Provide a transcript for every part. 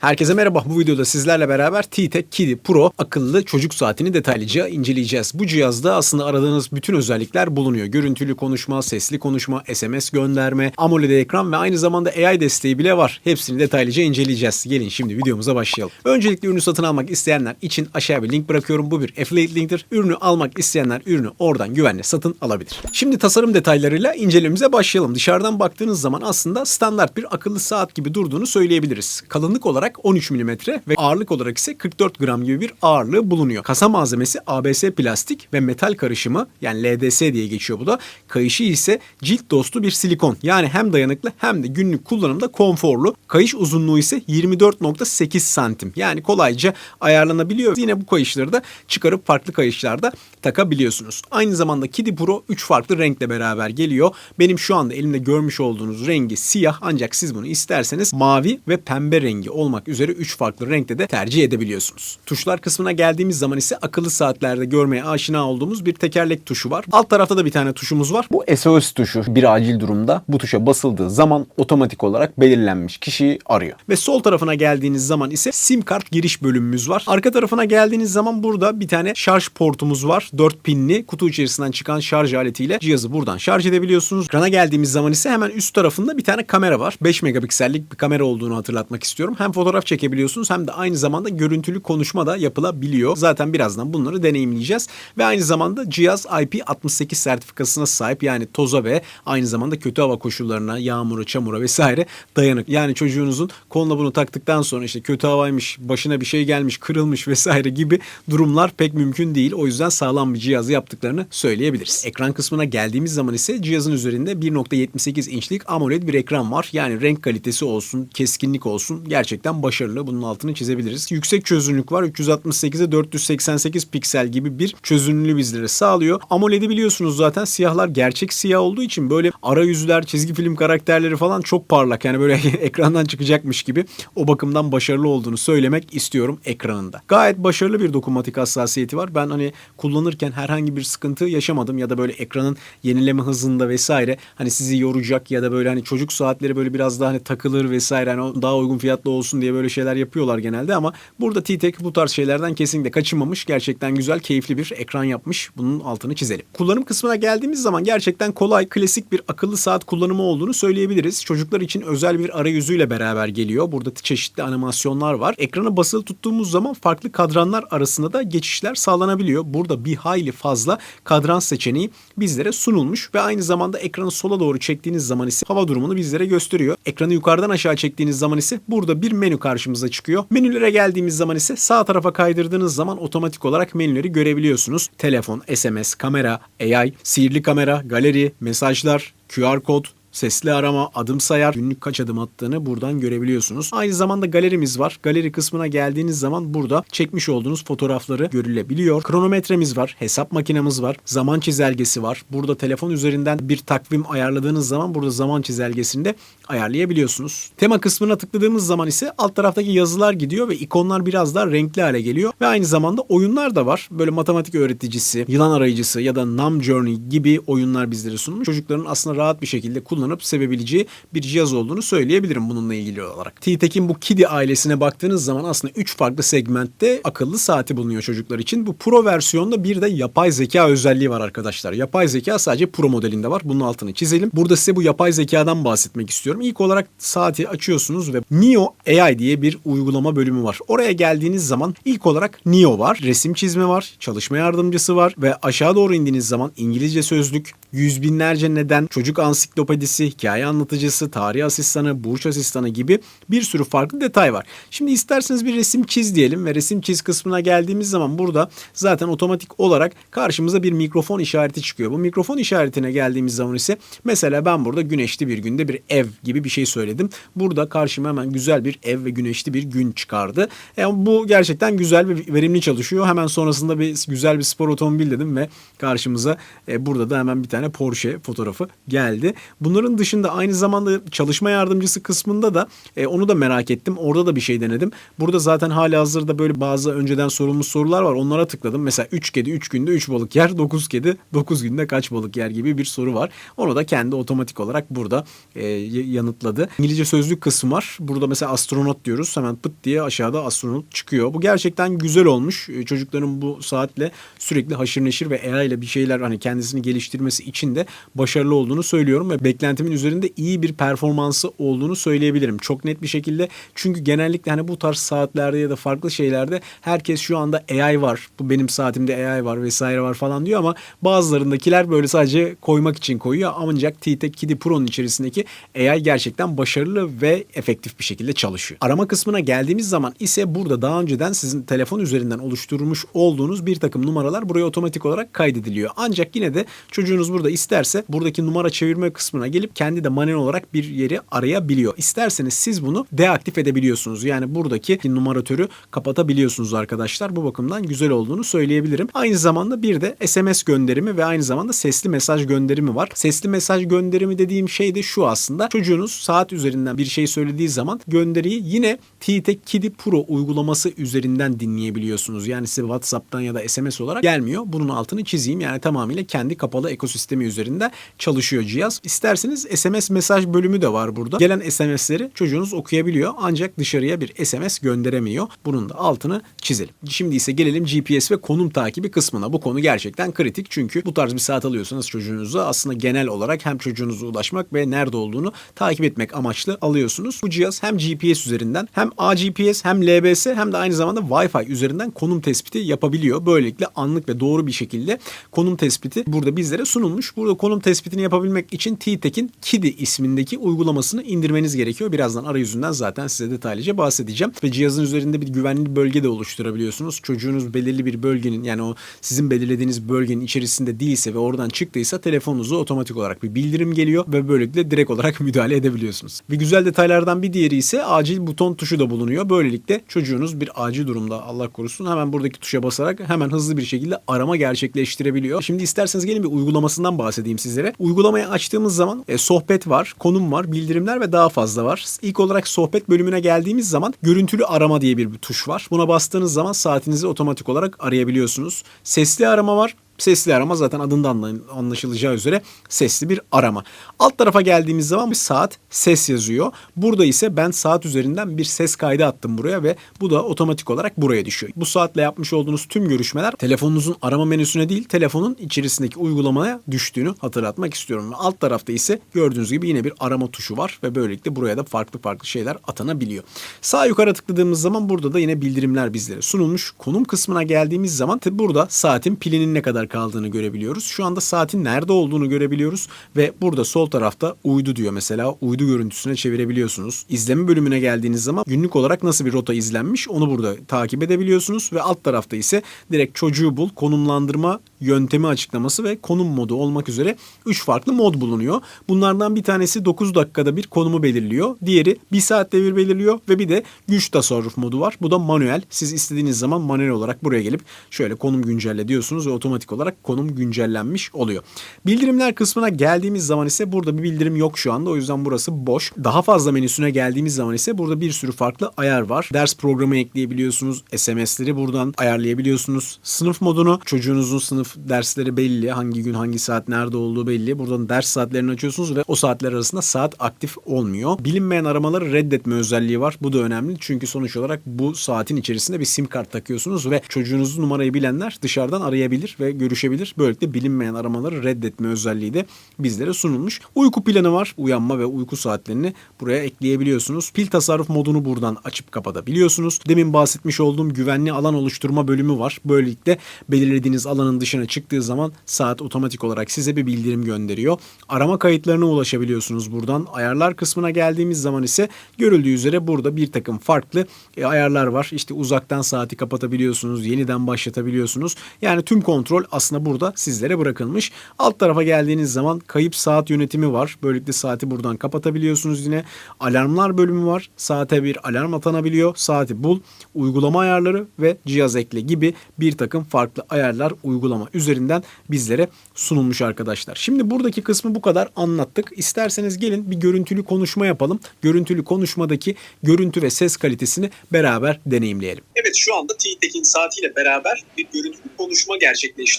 Herkese merhaba. Bu videoda sizlerle beraber T-Tech Kidi Pro akıllı çocuk saatini detaylıca inceleyeceğiz. Bu cihazda aslında aradığınız bütün özellikler bulunuyor. Görüntülü konuşma, sesli konuşma, SMS gönderme, AMOLED ekran ve aynı zamanda AI desteği bile var. Hepsini detaylıca inceleyeceğiz. Gelin şimdi videomuza başlayalım. Öncelikle ürünü satın almak isteyenler için aşağıya bir link bırakıyorum. Bu bir affiliate linktir. Ürünü almak isteyenler ürünü oradan güvenle satın alabilir. Şimdi tasarım detaylarıyla incelememize başlayalım. Dışarıdan baktığınız zaman aslında standart bir akıllı saat gibi durduğunu söyleyebiliriz. Kalınlık olarak 13 mm ve ağırlık olarak ise 44 gram gibi bir ağırlığı bulunuyor. Kasa malzemesi ABS plastik ve metal karışımı yani LDS diye geçiyor bu da. Kayışı ise cilt dostu bir silikon. Yani hem dayanıklı hem de günlük kullanımda konforlu. Kayış uzunluğu ise 24.8 santim. Yani kolayca ayarlanabiliyor. Yine bu kayışları da çıkarıp farklı kayışlarda takabiliyorsunuz. Aynı zamanda Kidi Pro 3 farklı renkle beraber geliyor. Benim şu anda elimde görmüş olduğunuz rengi siyah ancak siz bunu isterseniz mavi ve pembe rengi olmak üzere 3 farklı renkte de tercih edebiliyorsunuz. Tuşlar kısmına geldiğimiz zaman ise akıllı saatlerde görmeye aşina olduğumuz bir tekerlek tuşu var. Alt tarafta da bir tane tuşumuz var. Bu SOS tuşu bir acil durumda bu tuşa basıldığı zaman otomatik olarak belirlenmiş kişiyi arıyor. Ve sol tarafına geldiğiniz zaman ise sim kart giriş bölümümüz var. Arka tarafına geldiğiniz zaman burada bir tane şarj portumuz var. 4 pinli kutu içerisinden çıkan şarj aletiyle cihazı buradan şarj edebiliyorsunuz. Ekrana geldiğimiz zaman ise hemen üst tarafında bir tane kamera var. 5 megapiksellik bir kamera olduğunu hatırlatmak istiyorum. Hem fotoğraf çekebiliyorsunuz hem de aynı zamanda görüntülü konuşma da yapılabiliyor. Zaten birazdan bunları deneyimleyeceğiz. Ve aynı zamanda cihaz IP68 sertifikasına sahip yani toza ve aynı zamanda kötü hava koşullarına, yağmura, çamura vesaire dayanık. Yani çocuğunuzun koluna bunu taktıktan sonra işte kötü havaymış, başına bir şey gelmiş, kırılmış vesaire gibi durumlar pek mümkün değil. O yüzden sağlam bir cihazı yaptıklarını söyleyebiliriz. Ekran kısmına geldiğimiz zaman ise cihazın üzerinde 1.78 inçlik AMOLED bir ekran var. Yani renk kalitesi olsun, keskinlik olsun gerçekten başarılı. Bunun altını çizebiliriz. Yüksek çözünürlük var. 368'e 488 piksel gibi bir çözünürlüğü bizlere sağlıyor. AMOLED'i biliyorsunuz zaten siyahlar gerçek siyah olduğu için böyle arayüzler, çizgi film karakterleri falan çok parlak. Yani böyle ekrandan çıkacakmış gibi o bakımdan başarılı olduğunu söylemek istiyorum ekranında. Gayet başarılı bir dokunmatik hassasiyeti var. Ben hani kullanırken herhangi bir sıkıntı yaşamadım ya da böyle ekranın yenileme hızında vesaire hani sizi yoracak ya da böyle hani çocuk saatleri böyle biraz daha hani takılır vesaire hani daha uygun fiyatlı olsun diye böyle şeyler yapıyorlar genelde ama burada T-Tek bu tarz şeylerden kesinlikle kaçınmamış. Gerçekten güzel, keyifli bir ekran yapmış. Bunun altını çizelim. Kullanım kısmına geldiğimiz zaman gerçekten kolay, klasik bir akıllı saat kullanımı olduğunu söyleyebiliriz. Çocuklar için özel bir arayüzüyle beraber geliyor. Burada çeşitli animasyonlar var. Ekranı basılı tuttuğumuz zaman farklı kadranlar arasında da geçişler sağlanabiliyor. Burada bir hayli fazla kadran seçeneği bizlere sunulmuş ve aynı zamanda ekranı sola doğru çektiğiniz zaman ise hava durumunu bizlere gösteriyor. Ekranı yukarıdan aşağı çektiğiniz zaman ise burada bir menü karşımıza çıkıyor. Menülere geldiğimiz zaman ise sağ tarafa kaydırdığınız zaman otomatik olarak menüleri görebiliyorsunuz. Telefon, SMS, kamera, AI, sihirli kamera, galeri, mesajlar, QR kod, Sesli arama, adım sayar, günlük kaç adım attığını buradan görebiliyorsunuz. Aynı zamanda galerimiz var. Galeri kısmına geldiğiniz zaman burada çekmiş olduğunuz fotoğrafları görülebiliyor. Kronometremiz var, hesap makinemiz var, zaman çizelgesi var. Burada telefon üzerinden bir takvim ayarladığınız zaman burada zaman çizelgesinde ayarlayabiliyorsunuz. Tema kısmına tıkladığımız zaman ise alt taraftaki yazılar gidiyor ve ikonlar biraz daha renkli hale geliyor. Ve aynı zamanda oyunlar da var. Böyle matematik öğreticisi, yılan arayıcısı ya da Num Journey gibi oyunlar bizlere sunmuş. Çocukların aslında rahat bir şekilde kullanıp sevebileceği bir cihaz olduğunu söyleyebilirim bununla ilgili olarak. T-Tech'in bu Kidi ailesine baktığınız zaman aslında 3 farklı segmentte akıllı saati bulunuyor çocuklar için. Bu Pro versiyonda bir de yapay zeka özelliği var arkadaşlar. Yapay zeka sadece Pro modelinde var. Bunun altını çizelim. Burada size bu yapay zekadan bahsetmek istiyorum. İlk olarak saati açıyorsunuz ve Neo AI diye bir uygulama bölümü var. Oraya geldiğiniz zaman ilk olarak Neo var. Resim çizme var. Çalışma yardımcısı var ve aşağı doğru indiğiniz zaman İngilizce sözlük, yüz binlerce neden, çocuk ansiklopedisi, hikaye anlatıcısı, tarih asistanı, burç asistanı gibi bir sürü farklı detay var. Şimdi isterseniz bir resim çiz diyelim ve resim çiz kısmına geldiğimiz zaman burada zaten otomatik olarak karşımıza bir mikrofon işareti çıkıyor. Bu mikrofon işaretine geldiğimiz zaman ise mesela ben burada güneşli bir günde bir ev gibi bir şey söyledim. Burada karşıma hemen güzel bir ev ve güneşli bir gün çıkardı. Yani bu gerçekten güzel ve verimli çalışıyor. Hemen sonrasında bir güzel bir spor otomobil dedim ve karşımıza e, burada da hemen bir tane Porsche fotoğrafı geldi. Bunları Bunların dışında aynı zamanda çalışma yardımcısı kısmında da e, onu da merak ettim. Orada da bir şey denedim. Burada zaten hala hazırda böyle bazı önceden sorulmuş sorular var. Onlara tıkladım. Mesela 3 kedi 3 günde 3 balık yer, 9 kedi 9 günde kaç balık yer gibi bir soru var. Onu da kendi otomatik olarak burada e, yanıtladı. İngilizce sözlük kısmı var. Burada mesela astronot diyoruz. Hemen pıt diye aşağıda astronot çıkıyor. Bu gerçekten güzel olmuş. E, Çocukların bu saatle sürekli haşır neşir ve AI ile bir şeyler hani kendisini geliştirmesi için de başarılı olduğunu söylüyorum ve beklentimin üzerinde iyi bir performansı olduğunu söyleyebilirim. Çok net bir şekilde. Çünkü genellikle hani bu tarz saatlerde ya da farklı şeylerde herkes şu anda AI var. Bu benim saatimde AI var vesaire var falan diyor ama bazılarındakiler böyle sadece koymak için koyuyor. Ancak T-Tech Kidi Pro'nun içerisindeki AI gerçekten başarılı ve efektif bir şekilde çalışıyor. Arama kısmına geldiğimiz zaman ise burada daha önceden sizin telefon üzerinden oluşturmuş olduğunuz bir takım numaralar buraya otomatik olarak kaydediliyor. Ancak yine de çocuğunuz burada isterse buradaki numara çevirme kısmına gelip kendi de manuel olarak bir yeri arayabiliyor. İsterseniz siz bunu deaktif edebiliyorsunuz. Yani buradaki numaratörü kapatabiliyorsunuz arkadaşlar. Bu bakımdan güzel olduğunu söyleyebilirim. Aynı zamanda bir de SMS gönderimi ve aynı zamanda sesli mesaj gönderimi var. Sesli mesaj gönderimi dediğim şey de şu aslında. Çocuğunuz saat üzerinden bir şey söylediği zaman gönderiyi yine T-Tech Kidi Pro uygulaması üzerinden dinleyebiliyorsunuz. Yani size WhatsApp'tan ya da SMS olarak gelmiyor. Bunun altını çizeyim. Yani tamamıyla kendi kapalı ekosistemi üzerinde çalışıyor cihaz. İsterseniz SMS mesaj bölümü de var burada. Gelen SMS'leri çocuğunuz okuyabiliyor. Ancak dışarıya bir SMS gönderemiyor. Bunun da altını çizelim. Şimdi ise gelelim GPS ve konum takibi kısmına. Bu konu gerçekten kritik. Çünkü bu tarz bir saat alıyorsanız çocuğunuza aslında genel olarak hem çocuğunuza ulaşmak ve nerede olduğunu takip etmek amaçlı alıyorsunuz. Bu cihaz hem GPS üzerinden hem AGPS hem LBS hem de aynı zamanda Wi-Fi üzerinden konum tespiti yapabiliyor. Böylelikle anlık ve doğru bir şekilde konum tespiti burada bizlere sunulmuş. Burada konum tespitini yapabilmek için T-Tech'in Kidi ismindeki uygulamasını indirmeniz gerekiyor. Birazdan arayüzünden zaten size detaylıca bahsedeceğim. Ve cihazın üzerinde bir güvenli bölge de oluşturabiliyorsunuz. Çocuğunuz belirli bir bölgenin yani o sizin belirlediğiniz bölgenin içerisinde değilse ve oradan çıktıysa telefonunuza otomatik olarak bir bildirim geliyor ve böylelikle direkt olarak müdahale edebiliyorsunuz. Bir güzel detaylardan bir diğeri ise acil buton tuşu da bulunuyor. Böylelikle çocuğunuz bir acil durumda Allah korusun hemen buradaki tuşa basarak hemen hızlı bir şekilde arama gerçekleştirebiliyor. Şimdi isterseniz gelin bir uygulamasından bahsedeyim sizlere. Uygulamayı açtığımız zaman e, sohbet var, konum var, bildirimler ve daha fazla var. İlk olarak sohbet bölümüne geldiğimiz zaman görüntülü arama diye bir tuş var. Buna bastığınız zaman saatinizi otomatik olarak arayabiliyorsunuz. Sesli arama var. Sesli arama zaten adından anla- anlaşılacağı üzere sesli bir arama. Alt tarafa geldiğimiz zaman bir saat ses yazıyor. Burada ise ben saat üzerinden bir ses kaydı attım buraya ve bu da otomatik olarak buraya düşüyor. Bu saatle yapmış olduğunuz tüm görüşmeler telefonunuzun arama menüsüne değil telefonun içerisindeki uygulamaya düştüğünü hatırlatmak istiyorum. Alt tarafta ise gördüğünüz gibi yine bir arama tuşu var ve böylelikle buraya da farklı farklı şeyler atanabiliyor. Sağ yukarı tıkladığımız zaman burada da yine bildirimler bizlere sunulmuş. Konum kısmına geldiğimiz zaman burada saatin pilinin ne kadar kaldığını görebiliyoruz. Şu anda saatin nerede olduğunu görebiliyoruz ve burada sol tarafta uydu diyor mesela. Uydu görüntüsüne çevirebiliyorsunuz. İzleme bölümüne geldiğiniz zaman günlük olarak nasıl bir rota izlenmiş onu burada takip edebiliyorsunuz ve alt tarafta ise direkt çocuğu bul, konumlandırma yöntemi açıklaması ve konum modu olmak üzere 3 farklı mod bulunuyor. Bunlardan bir tanesi 9 dakikada bir konumu belirliyor. Diğeri 1 saatte bir belirliyor ve bir de güç tasarruf modu var. Bu da manuel. Siz istediğiniz zaman manuel olarak buraya gelip şöyle konum güncelle diyorsunuz ve otomatik olarak konum güncellenmiş oluyor. Bildirimler kısmına geldiğimiz zaman ise burada bir bildirim yok şu anda. O yüzden burası boş. Daha fazla menüsüne geldiğimiz zaman ise burada bir sürü farklı ayar var. Ders programı ekleyebiliyorsunuz. SMS'leri buradan ayarlayabiliyorsunuz. Sınıf modunu çocuğunuzun sınıf dersleri belli. Hangi gün hangi saat nerede olduğu belli. Buradan ders saatlerini açıyorsunuz ve o saatler arasında saat aktif olmuyor. Bilinmeyen aramaları reddetme özelliği var. Bu da önemli. Çünkü sonuç olarak bu saatin içerisinde bir sim kart takıyorsunuz ve çocuğunuzun numarayı bilenler dışarıdan arayabilir ve görüşebilir. Böylelikle bilinmeyen aramaları reddetme özelliği de bizlere sunulmuş. Uyku planı var. Uyanma ve uyku saatlerini buraya ekleyebiliyorsunuz. Pil tasarruf modunu buradan açıp kapatabiliyorsunuz. Demin bahsetmiş olduğum güvenli alan oluşturma bölümü var. Böylelikle belirlediğiniz alanın dışına çıktığı zaman saat otomatik olarak size bir bildirim gönderiyor. Arama kayıtlarına ulaşabiliyorsunuz buradan. Ayarlar kısmına geldiğimiz zaman ise görüldüğü üzere burada bir takım farklı e, ayarlar var. İşte uzaktan saati kapatabiliyorsunuz, yeniden başlatabiliyorsunuz. Yani tüm kontrol aslında burada sizlere bırakılmış. Alt tarafa geldiğiniz zaman kayıp saat yönetimi var. Böylelikle saati buradan kapatabiliyorsunuz yine. Alarmlar bölümü var. Saate bir alarm atanabiliyor. Saati bul, uygulama ayarları ve cihaz ekle gibi bir takım farklı ayarlar uygulama üzerinden bizlere sunulmuş arkadaşlar. Şimdi buradaki kısmı bu kadar anlattık. İsterseniz gelin bir görüntülü konuşma yapalım. Görüntülü konuşmadaki görüntü ve ses kalitesini beraber deneyimleyelim. Evet şu anda T-Tech'in saatiyle beraber bir görüntülü konuşma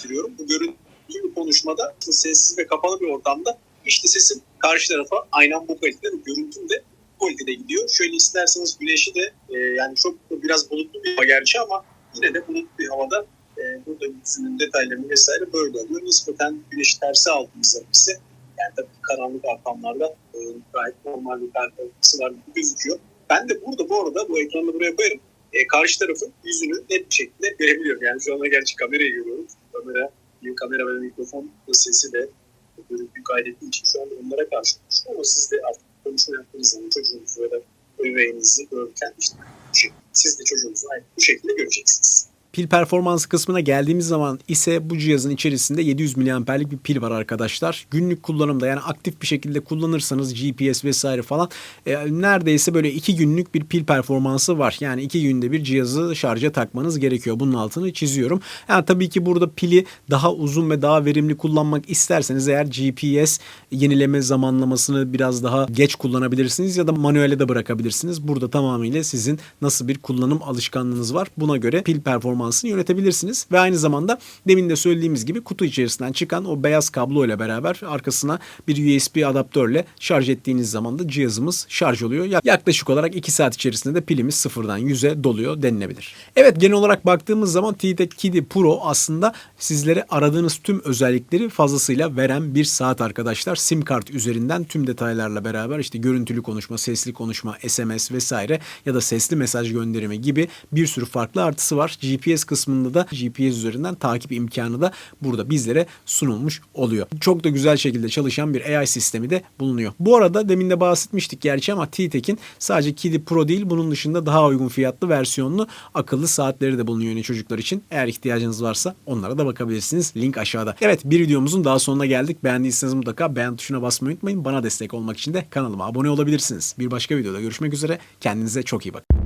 gerçekleştiriyorum. Bu görüntülü konuşmada sessiz ve kapalı bir ortamda işte sesim karşı tarafa aynen bu kalitede ve görüntüm de bu kalitede gidiyor. Şöyle isterseniz güneşi de e, yani çok biraz bulutlu bir hava gerçi ama yine de bulutlu bir havada e, burada yüzünün detaylarını vesaire böyle oluyor. Nispeten güneşi tersi aldığımızda ise yani tabii karanlık ortamlarda e, gayet normal bir performansı var gibi gözüküyor. Ben de burada bu arada bu ekranı buraya koyarım e, karşı tarafın yüzünü net bir şekilde görebiliyorum. Yani şu anda gerçi kamerayı görüyorum. Kamera, bir kamera ve mikrofon sesi de görüntüyü kaydettiği için şu anda onlara karşı. Ama siz de artık konuşma yaptığınız zaman çocuğunuzu ya da bebeğinizi görürken işte şekilde, siz de çocuğunuzu aynı bu şekilde göreceksiniz. Pil performansı kısmına geldiğimiz zaman ise bu cihazın içerisinde 700 miliamperlik bir pil var arkadaşlar. Günlük kullanımda yani aktif bir şekilde kullanırsanız GPS vesaire falan e, neredeyse böyle 2 günlük bir pil performansı var. Yani 2 günde bir cihazı şarja takmanız gerekiyor. Bunun altını çiziyorum. Yani tabii ki burada pili daha uzun ve daha verimli kullanmak isterseniz eğer GPS yenileme zamanlamasını biraz daha geç kullanabilirsiniz ya da manuele de bırakabilirsiniz. Burada tamamıyla sizin nasıl bir kullanım alışkanlığınız var. Buna göre pil performansını yönetebilirsiniz. Ve aynı zamanda demin de söylediğimiz gibi kutu içerisinden çıkan o beyaz kablo ile beraber arkasına bir USB adaptörle şarj ettiğiniz zaman da cihazımız şarj oluyor. Ya- Yaklaşık olarak 2 saat içerisinde de pilimiz sıfırdan 100'e doluyor denilebilir. Evet genel olarak baktığımız zaman T-Tech Kidi Pro aslında sizlere aradığınız tüm özellikleri fazlasıyla veren bir saat arkadaşlar. Sim kart üzerinden tüm detaylarla beraber işte görüntülü konuşma, sesli konuşma, SMS vesaire ya da sesli mesaj gönderimi gibi bir sürü farklı artısı var. GPS kısmında da GPS üzerinden takip imkanı da burada bizlere sunulmuş oluyor. Çok da güzel şekilde çalışan bir AI sistemi de bulunuyor. Bu arada demin de bahsetmiştik gerçi ama T-Tech'in sadece Kidi Pro değil bunun dışında daha uygun fiyatlı versiyonlu akıllı saatleri de bulunuyor yine çocuklar için. Eğer ihtiyacınız varsa onlara da bakabilirsiniz. Link aşağıda. Evet bir videomuzun daha sonuna geldik. Beğendiyseniz mutlaka beğen tuşuna basmayı unutmayın. Bana destek olmak için de kanalıma abone olabilirsiniz. Bir başka videoda görüşmek üzere. Kendinize çok iyi bakın.